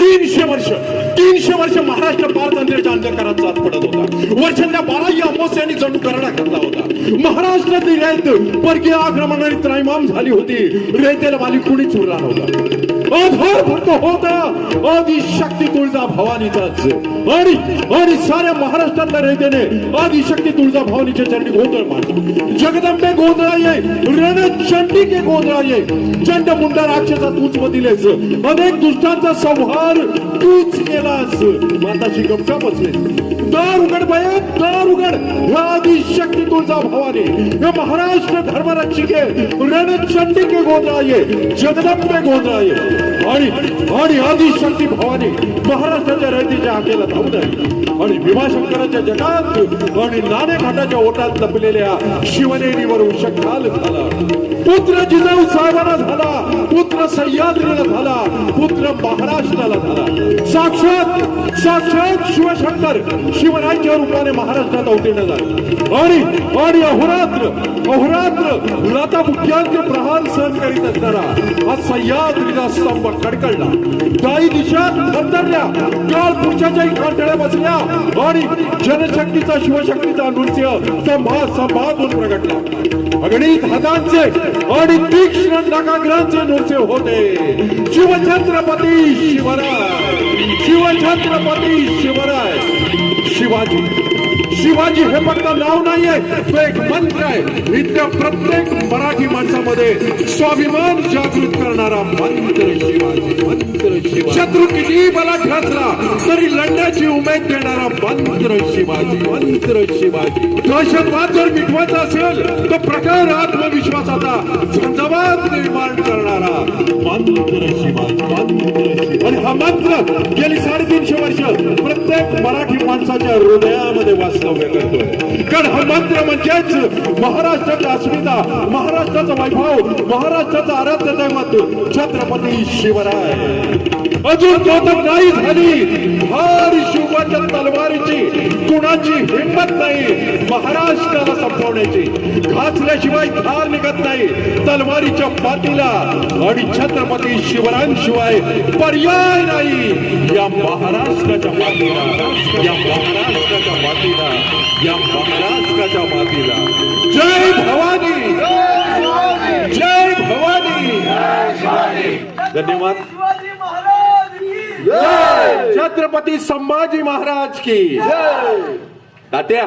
तीनशे वर्ष तीनशे वर्ष महाराष्ट्र पारतंत्र्याच्या अंधकारात जात पडत होता. वर्षांच्या बाराही अमावस्यांनी जणू करडा घातला होता. महाराष्ट्रातील रेत परकीय आक्रमणाने त्रैमाम झाली होती. रेतेला वाली कुणीच उरला नव्हता. आधार फक्त होता आदिशक्ती तुळजा भवानीचाच आणि आणि साऱ्या महाराष्ट्रातल्या रयतेने आदिशक्ती तुळजा भवानीच्या चरणी गोंधळ मांडला. जगदंबे गोंधळा गोंधळाये रणचंडिके गोंधळाये चंड मुंडा राक्षसा तूच मदिलेस अनेक दुष्टांचा संहार तूच केलास. माताची गमका बसले. दार उघड बाया दार उघड ह्या आदी तुळजा भवानी हे महाराष्ट्र धर्मरक्षिके रणचंडिके गोंधळाये जगदंबे गोंधळाये. आणि आणि आदिशक्ती भवानी महाराष्ट्राच्या रयतीच्या हाकेला धावून आणि भीमाशंकराच्या जगात आणि नाणे घाटाच्या ओटात लपलेल्या शिवनेरीवर उषकाल झाला. पुत्र जिजाऊ साहेबांना झाला पुत्र सह्याद्रीला झाला पुत्र महाराष्ट्राला झाला. साक्षात साक्षात शिवशंकर शिवराज्य रूपाने महाराष्ट्रात अवतीर्ण झाले. आणि आणि अहोरात्र अहोरात्र लता मुख्यांचे प्रहार सहन करीत असताना हा सह्याद्रीचा स्तंभ कडकडला काही दिशा थरथरल्या काळ पुरुषाच्याही कांठळ्या बसल्या आणि जनशक्तीचा शिवशक्तीचा नृत्य सभा सभातून प्रगटला. अगणित हातांचे आणि तीक्ष्ण नकाग्रांचे नृत्य होते. शिवछत्रपती शिवराज. शिवछत्रपती शिवराय. शिवाजी. शिवाजी हे फक्त नाव नाहीये तो एक मंत्र आहे. इथल्या प्रत्येक मराठी माणसामध्ये स्वाभिमान जागृत करणारा मंत्र शिवाजी मंत्र शिवाजी. शत्रू किती बला ठसला तरी लढण्याची उमेद देणारा मंत्र शिवाजी मंत्र शिवाजी. दहशतवाद जर मिटवायचा असेल तर प्रखर आत्मविश्वासाचा झंझवाद निर्माण करणारा मंत्र शिवाजी मंत्र आणि हा मंत्र गेली साडेतीनशे वर्ष प्रत्येक मराठी माणसाच्या हृदयामध्ये वास्तव्य करतोय. कारण हा मंत्र म्हणजेच महाराष्ट्राचा अस्मिता महाराष्ट्राचा वैभव महाराष्ट्राचा आराध्य दैवत छत्रपती शिवराय. अजून तोतक नाही झाली. फार शिवाच्या तलवारीची कुणाची हिंमत नाही महाराष्ट्राला संपवण्याची. घासल्याशिवाय धार निघत नाही. तलवारीच्या पाठीला आणि छत्रपती शिवरायांशिवाय पर्याय नाही. या महाराष्ट्राच्या मातीला या महाराष्ट्राच्या मातीला या महाराष्ट्राच्या मातीला जय भवानी. जय भवानी. धन्यवाद. छत्रपती संभाजी महाराज की. तात्या